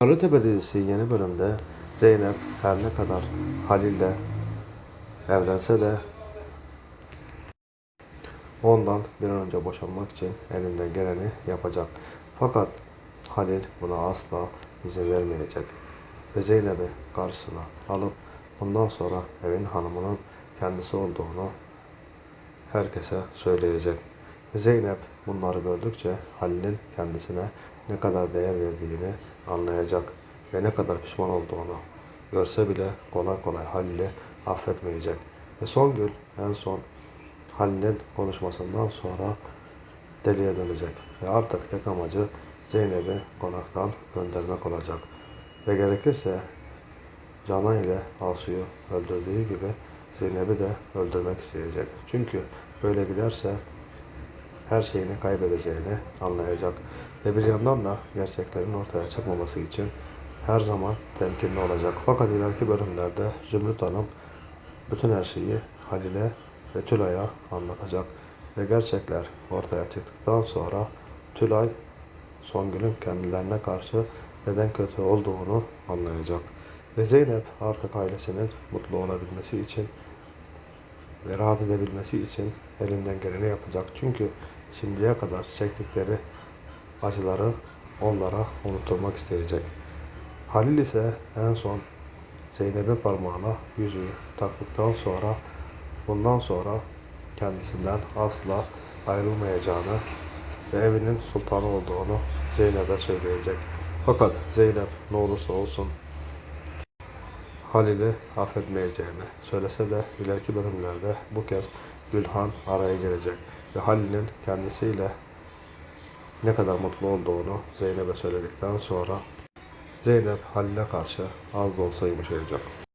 Karlıtepe dizisi yeni bölümde Zeynep her ne kadar Halil'le evlense de ondan bir an önce boşanmak için elinden geleni yapacak. Fakat Halil buna asla izin vermeyecek. Ve Zeynep'i karşısına alıp bundan sonra evin hanımının kendisi olduğunu herkese söyleyecek. Zeynep bunları gördükçe Halil'in kendisine ne kadar değer verdiğini anlayacak ve ne kadar pişman olduğunu görse bile kolay kolay Halil'i affetmeyecek. Ve Songül en son Halil'in konuşmasından sonra deliye dönecek ve artık tek amacı Zeynep'i konaktan göndermek olacak. Ve gerekirse Canan ile Asu'yu öldürdüğü gibi Zeynep'i de öldürmek isteyecek. Çünkü böyle giderse her şeyini kaybedeceğini anlayacak. Ve bir yandan da gerçeklerin ortaya çıkmaması için her zaman temkinli olacak. Fakat ileriki bölümlerde Zümrüt Hanım bütün her şeyi Halil'e ve Tülay'a anlatacak. Ve gerçekler ortaya çıktıktan sonra Tülay Songül'ün kendilerine karşı neden kötü olduğunu anlayacak. Ve Zeynep artık ailesinin mutlu olabilmesi için ve rahat edebilmesi için elinden geleni yapacak. Çünkü şimdiye kadar çektikleri acıları onlara unutturmak isteyecek. Halil ise en son Zeynep'in parmağına yüzüğü taktıktan sonra bundan sonra kendisinden asla ayrılmayacağını ve evinin sultanı olduğunu Zeynep'e söyleyecek. Fakat Zeynep ne olursa olsun Halil'i affetmeyeceğini söylese de ileriki bölümlerde bu kez Gülhan araya girecek ve Halil'in kendisiyle ne kadar mutlu olduğunu Zeynep'e söyledikten sonra Zeynep Halil'e karşı az da olsa yumuşayacak.